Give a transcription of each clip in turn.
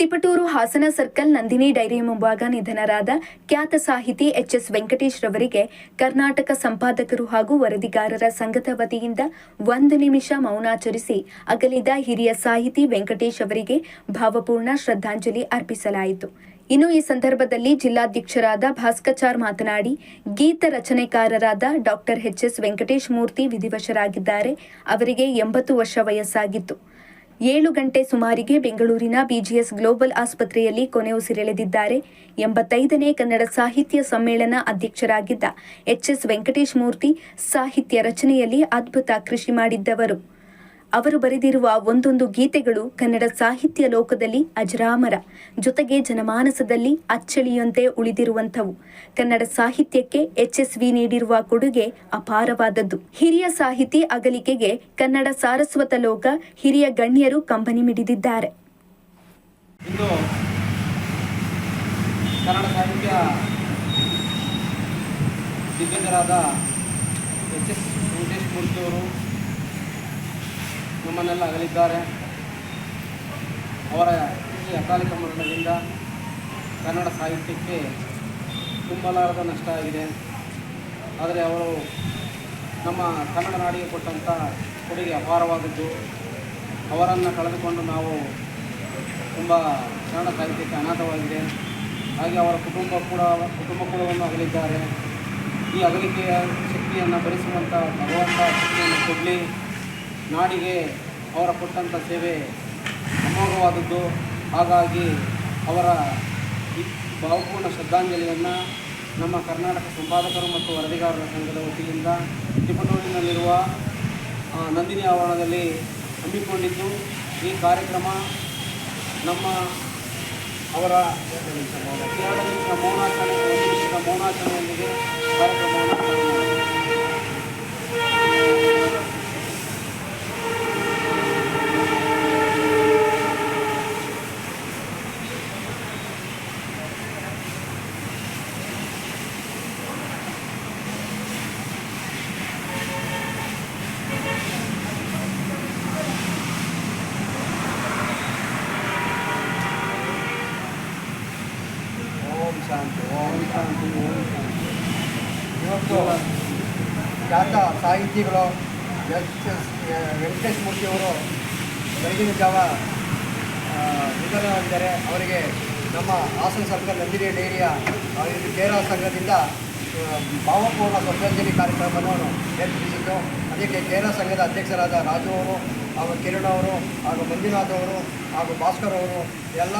Tiptur Hassan circle Nandini dairy ಮುಂಭಾಗ ನಿಧನರಾದ ಖ್ಯಾತ ಸಾಹಿತಿ ಎಚ್ ಎಸ್ ವೆಂಕಟೇಶ್ ರವರಿಗೆ ಕರ್ನಾಟಕ ಸಂಪಾದಕರು ಹಾಗೂ ವರದಿಗಾರರ ಸಂಘದ ವತಿಯಿಂದ ಒಂದು ನಿಮಿಷ ಮೌನಾಚರಿಸಿ ಅಗಲಿದ ಹಿರಿಯ ಸಾಹಿತಿ ವೆಂಕಟೇಶ್ ಅವರಿಗೆ ಭಾವಪೂರ್ಣ ಶ್ರದ್ಧಾಂಜಲಿ ಅರ್ಪಿಸಲಾಯಿತು. ಇನ್ನು ಈ ಸಂದರ್ಭದಲ್ಲಿ ಜಿಲ್ಲಾಧ್ಯಕ್ಷರಾದ ಭಾಸ್ಕಚಾರ್ ಮಾತನಾಡಿ, ಗೀತ ರಚನೆಕಾರರಾದ doctor H S Venkatesh Murthy ವಿಧಿವಶರಾಗಿದ್ದಾರೆ. ಅವರಿಗೆ ಎಂಬತ್ತು ವರ್ಷ ವಯಸ್ಸಾಗಿತ್ತು. ಏಳು ಗಂಟೆ ಸುಮಾರಿಗೆ ಬೆಂಗಳೂರಿನ ಬಿಜಿಎಸ್ ಗ್ಲೋಬಲ್ ಆಸ್ಪತ್ರೆಯಲ್ಲಿ ಕೊನೆಯುಸಿರೆಳೆದಿದ್ದಾರೆ ಎಂಬತ್ತೈದನೇ ಕನ್ನಡ ಸಾಹಿತ್ಯ ಸಮ್ಮೇಳನ ಅಧ್ಯಕ್ಷರಾಗಿದ್ದ ಎಚ್ ಎಸ್ ವೆಂಕಟೇಶ್ ಮೂರ್ತಿ ಸಾಹಿತ್ಯ ರಚನೆಯಲ್ಲಿ ಅದ್ಭುತ ಕೃಷಿ ಮಾಡಿದ್ದವರು. ಅವರು ಬರೆದಿರುವ ಒಂದೊಂದು ಗೀತೆಗಳು ಕನ್ನಡ ಸಾಹಿತ್ಯ ಲೋಕದಲ್ಲಿ ಅಜರಾಮರ ಜೊತೆಗೆ ಜನಮಾನಸದಲ್ಲಿ ಅಚ್ಚಳಿಯಂತೆ ಉಳಿದಿರುವಂಥವು. ಕನ್ನಡ ಸಾಹಿತ್ಯಕ್ಕೆ ಎಚ್ಎಸ್ವಿ ನೀಡಿರುವ ಕೊಡುಗೆ ಅಪಾರವಾದದ್ದು. ಹಿರಿಯ ಸಾಹಿತಿ ಅಗಲಿಕೆಗೆ ಕನ್ನಡ ಸಾರಸ್ವತ ಲೋಕ ಹಿರಿಯ ಗಣ್ಯರು ಕಂಬನಿ ಮಿಡಿದಿದ್ದಾರೆ. ಕನ್ನಡ ಸಾಹಿತ್ಯ ದಿಗ್ಗಜರಾದ ಎಚ್ ಎಸ್ ವೆಂಕಟೇಶ್ ಮೂರ್ತಿಯವರು ನಮ್ಮನ್ನೆಲ್ಲ ಅಗಲಿದ್ದಾರೆ. ಅವರ ಈ ಅಕಾಲಿಕ ಮರಣದಿಂದ ಕನ್ನಡ ಸಾಹಿತ್ಯಕ್ಕೆ ತುಂಬಲಾರದ ನಷ್ಟ ಆಗಿದೆ. ಆದರೆ ಅವರು ನಮ್ಮ ಕನ್ನಡ ನಾಡಿಗೆ ಕೊಟ್ಟಂಥ ಕೊಡುಗೆ ಅಪಾರವಾದದ್ದು ಅವರನ್ನು ಕಳೆದುಕೊಂಡು ನಾವು ತುಂಬ ಕನ್ನಡ ಸಾಹಿತ್ಯಕ್ಕೆ ಅನಾಥವಾಗಿದೆ ಹಾಗೆ ಅವರ ಕುಟುಂಬ ಕೂಡ, ಕುಟುಂಬ ಕೂಡವನ್ನು ಅಗಲಿದ್ದಾರೆ. ಈ ಅಗಲಿಕೆಯ ಶಕ್ತಿಯನ್ನು ಭರಿಸುವಂಥ ಭಗವಂತ ಶಕ್ತಿಯನ್ನು ಕೊಡಲಿ. ನಾಡಿಗೆ ಅವರ ಕೊಟ್ಟಂಥ ಸೇವೆ ಅಮೋಘವಾದದ್ದು ಹಾಗಾಗಿ ಅವರ ಭಾವಪೂರ್ಣ ಶ್ರದ್ಧಾಂಜಲಿಯನ್ನು ನಮ್ಮ ಕರ್ನಾಟಕ ಸಂಪಾದಕರು ಮತ್ತು ವರದಿಗಾರರ ಸಂಘದ ವತಿಯಿಂದ ತಿಪಟೂರಿನಲ್ಲಿರುವ ನಂದಿನಿ ಆವರಣದಲ್ಲಿ ಹಮ್ಮಿಕೊಂಡಿದ್ದು. ಈ ಕಾರ್ಯಕ್ರಮ ನಮ್ಮ ಅವರ ಮೌನಾಚರಣೆ ಒಂದು ಇವತ್ತು ಖ್ಯಾತ ಸಾಹಿತಿಗಳು ವೆಂಕಟೇಶ್ ಮೂರ್ತಿಯವರು ಬೆಳಗಿನ ಜಾವ ನಿಧನರಾಗಿದ್ದಾರೆ. ಅವರಿಗೆ ನಮ್ಮ ಹಾಸನ ಸರ್ಕಲ್ ನಂದಿನಿ ಡೈರಿಯ ಕೇರಳ ಸಂಘದಿಂದ ಭಾವಪೂರ್ಣ ಶ್ರದ್ಧಾಂಜಲಿ ಕಾರ್ಯಕ್ರಮವನ್ನು ಏರ್ಪಡಿಸಿದ್ದು. ಅದಕ್ಕೆ ಕೇರಳ ಸಂಘದ ಅಧ್ಯಕ್ಷರಾದ ರಾಜು ಅವರು, ಹಾಗೂ ಕಿರಣ್ ಅವರು, ಹಾಗೂ ಮಂಜುನಾಥ್ ಅವರು, ಹಾಗೂ ಭಾಸ್ಕರ್ ಅವರು ಎಲ್ಲ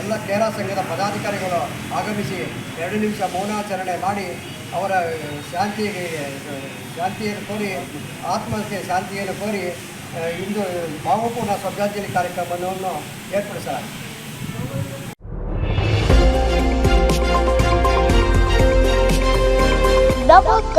ಎಲ್ಲ ಕೇರಳ ಸಂಘದ ಪದಾಧಿಕಾರಿಗಳು ಆಗಮಿಸಿ ಎರಡು ನಿಮಿಷ ಮೌನಾಚರಣೆ ಮಾಡಿ ಅವರ ಶಾಂತಿಗೆ, ಶಾಂತಿಯನ್ನು ಕೋರಿ ಆತ್ಮಕ್ಕೆ ಶಾಂತಿಯನ್ನು ಕೋರಿ ಇಂದು ಭಾವಪೂರ್ಣ ಶ್ರದ್ಧಾಂಜಲಿ ಕಾರ್ಯಕ್ರಮವನ್ನು ಏರ್ಪಡಿಸಲಾಗಿದೆ.